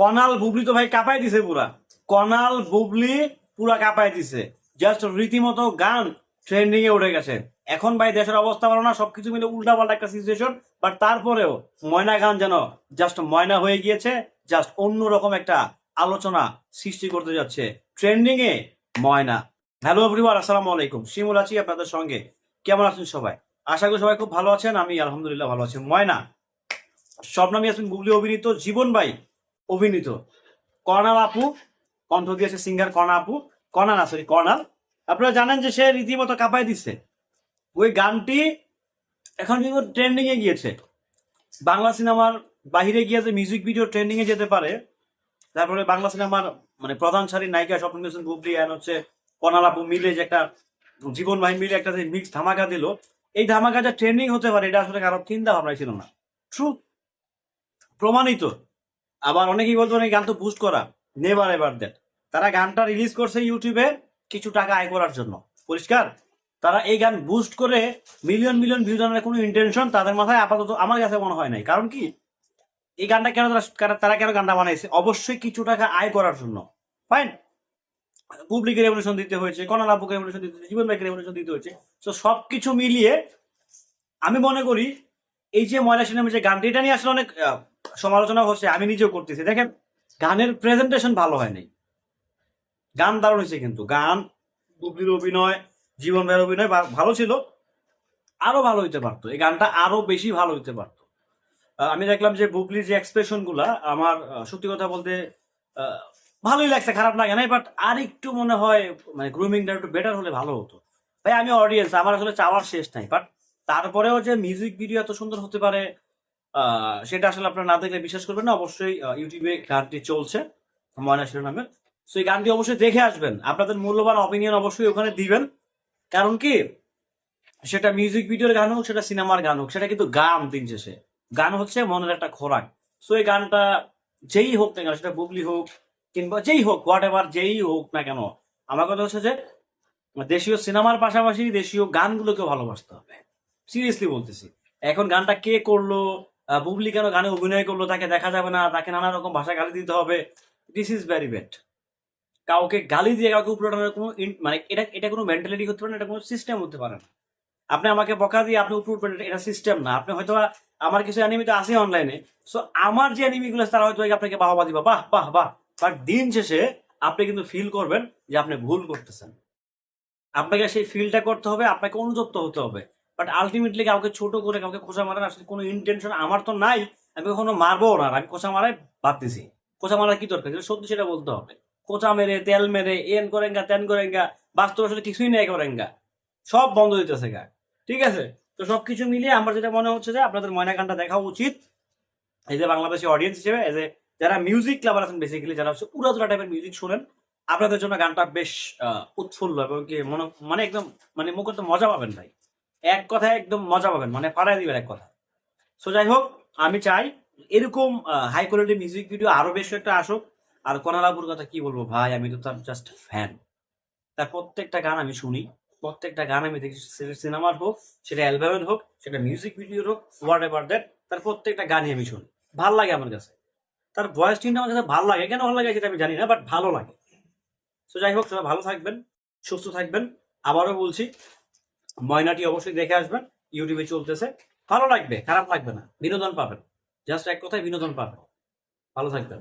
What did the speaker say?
কনাল বুবলি তো ভাই কাঁপাই দিছে পুরা। কনাল বুবলি পুরা কাঁপাই দিছে। জাস্ট রীতিমতো গান ট্রেন্ডিং এ উঠে গেছে। এখন ভাই দেশের অবস্থা ভালো না, সবকিছু মিলে উল্টা পাল্টা একটা সিচুয়েশন বাট তারপরেও ময়না গান যেন জাস্ট ময়না হয়ে গিয়েছে জাস্ট অন্যরকম একটা আলোচনা সৃষ্টি করতে যাচ্ছে ট্রেন্ডিং এ ময়না। হ্যালো এভরিওয়ান আসসালামু আলাইকুম। শিমুল আছি আপনাদের সঙ্গে। কেমন আছেন সবাই? আশা করি সবাই খুব ভালো আছেন, আমি আলহামদুলিল্লাহ ভালো আছি। ময়না স্বপ্নামী আসবেন গুগলি অভিনীত, জীবন ভাই অভিনীত। কর্ণাল আপু, কণ্ঠ দিয়েছে সিঙ্গার কর্ণা আপু। কর্ণা না সরি কর্ণাল। আপনারা জানেন যে সে রীতিমতো কাঁপাই দিচ্ছে ওই গানটি এখন কিন্তু ট্রেন্ডিং এ গিয়েছে। বাংলা সিনেমার বাহিরে গিয়ে যে মিউজিক ভিডিও ট্রেন্ডিং এ যেতে পারে, তারপরে বাংলা সিনেমার মানে প্রধান সারির নায়িকা স্বপ্ন বুবলি অ্যান্ড হচ্ছে কর্ণাল আপু মিলে যে একটা জীবন ভাই মিলে একটা মিক্স ধামাকা দিল এই ধামাকা যে ট্রেন্ডিং হতে পারে, এটা আসলে কারও চিন্তা ভাবনাই ছিল না। ট্রু প্রমাণিত। আবার অনেকেই বলতো এই গান তো বুস্ট করা। নেভার এভার দ্যাট তারা গানটা রিলিজ করছে ইউটিউবে কিছু টাকা আয় করার জন্য। পরিষ্কার? তারা এই গান বুস্ট করে মিলিয়ন মিলিয়ন ভিউজ আনার কোনো ইন্টেনশন তাদের মাথায় আপাতত আমার কাছে মনে হয় নাই। কারণ কি? এই গানটা কেন তারা তারা কেন গানটা বানাইছে? অবশ্যই কিছু টাকা আয় করার জন্য। ফাইন পুবলিকের রেভলিউশন দিতে হয়েছে কনাল আপুকে রেভলিউশন দিতে হয়েছে জীবন ভাইকে রেভলিউশন দিতে হয়েছে। তো সবকিছু মিলিয়ে আমি মনে করি, এই যে ময়লা সিনেমার যে গানটি, এটা নিয়ে আসলে অনেক সমালোচনা হচ্ছে, আমি নিজেও করতেছি। দেখেন, গানের প্রেজেন্টেশন ভালো হয়নি। গান দারুণ হয়েছে কিন্তু। গান, বুবলির অভিনয়, জীবন ভাইয়ের অভিনয় ভালো ছিল। আরও ভালো হইতে পারতো। এই গানটা আরও বেশি ভালো হইতে পারতো। আমি দেখলাম যে বুবলির যে এক্সপ্রেশনগুলা, আমার সত্যি কথা বলতে ভালোই লাগছে, খারাপ লাগে নাই বাট আর একটু মনে হয় মানে গ্রুমিংটা একটু বেটার হলে ভালো হতো। ভাই, আমি অডিয়েন্স আমার আসলে চাওয়ার শেষ নাই বাট তারপরেও যে মিউজিক ভিডিও এত সুন্দর হতে পারে সেটা আসলে আপনারা না দেখলে বিশ্বাস করবেন না, অবশ্যই ইউটিউবে গানটি চলছে, ময়না শিরোনামে তো এই গানটি অবশ্যই দেখে আসবেন, আপনাদের মূল্যবান অপিনিয়ন অবশ্যই ওখানে দিবেন। কারণ কি? সেটা মিউজিক ভিডিওর গান হোক, সেটা সিনেমার গান হোক, সেটা কিন্তু গান দিন শেষে। গান হচ্ছে মনের একটা খোরাক। সো এই গানটা যেই হোক না সেটা বুবলি হোক কিংবা যেই হোক হোয়াট এভার যেই হোক না কেন আমার কথা হচ্ছে যে দেশীয় সিনেমার পাশাপাশি দেশীয় গানগুলোকে ভালোবাসতে হবে। সিরিয়াসলি বলতেছি। এখন গানটা কে করল বুবলি কেন গানে অভিনয় করল তাকে দেখা যাবে না তাকে নানা রকম ভাষা গালি দিতে হবে দিস ইজ ভেরি ব্যাড কাউকে গালি দিয়ে কাউকে উপরে কোনো মানে এটা এটা কোনো মেন্টালিটি হতে পারে না এটা কোনো সিস্টেম হতে পারে না। আপনি আমাকে বকা দিয়ে আপনি উপরে উঠবেন এটা সিস্টেম না। আপনি হয়তো আমার কিছু অ্যানিমি তো আছে অনলাইনে সো আমার যে অ্যানিমিগুলো আছে, তারা হয়তো আপনাকে বাহবা দিবা বাহ বাহ বাহ। বাট দিন শেষে আপনি কিন্তু ফিল করবেন যে আপনি ভুল করতেছেন। আপনাকে সেই ফিলটা করতে হবে, আপনাকে অনুযুক্ত হতে হবে। বাট আলটিমেটলি কাউকে ছোট করে কাউকে খোঁচা মারার আসলে কোনো ইন্টেনশন আমার তো নাই, আমি কখনো মারবো না। আমি খোঁচা মারাই ভাবতেছি খোঁচা মারার কি দরকার? যেটা সত্যি সেটা বলতে হবে। খোঁচা মেরে, তেল মেরে, এন করেঙ্গা, তেন করেঙ্গা, বাস্তব আসলে কিছুই নেই করেঙ্গা। সব বন্ধ দিতেছে গা। ঠিক আছে? তো সবকিছু মিলিয়ে আমার যেটা মনে হচ্ছে যে আপনাদের ময়না গানটা দেখা উচিত। এই যে বাংলাদেশি অডিয়েন্স হিসেবে, এই যে যারা মিউজিক লাভার আছেন বেসিক্যালি যারা হচ্ছে উড়াদুরা টাইপের মিউজিক শুনেন, আপনাদের জন্য গানটা বেশ উৎফুল্ল এবং কি মনে মানে একদম মানে মুখ মজা পাবেন ভাই। এক কথায় একদম মজা পাবেন মানে ফাটাই দিবেন এক কথা সো যাই হোক, আমি চাই এরকম হাই কোয়ালিটি মিউজিক ভিডিও আরও বেশ একটা আসুক। আর কনালাপুর কথা কি বলব ভাই, আমি তো তার জাস্ট ফ্যান তার প্রত্যেকটা গান আমি শুনি, প্রত্যেকটা গান আমি দেখি, সেটা সিনেমার হোক, সেটা অ্যালবামের হোক, সেটা মিউজিক ভিডিওর হোক হোয়াট এভার দ্যাট তার প্রত্যেকটা গানই আমি শুনি। ভালো লাগে আমার কাছে। তার ভয়েস টিনটা আমার কাছে ভালো লাগে। কেন ভালো লাগে সেটা আমি জানি না বাট ভালো লাগে। সো যাই হোক, সবাই ভালো থাকবেন, সুস্থ থাকবেন। আবারও বলছি, ময়নাটি অবশ্যই দেখে আসবেন ইউটিউবে চলতেছে। ভালো লাগবে, খারাপ লাগবে না, বিনোদন পাবেন। জাস্ট এক কথায় বিনোদন পাবেন। ভালো থাকবেন।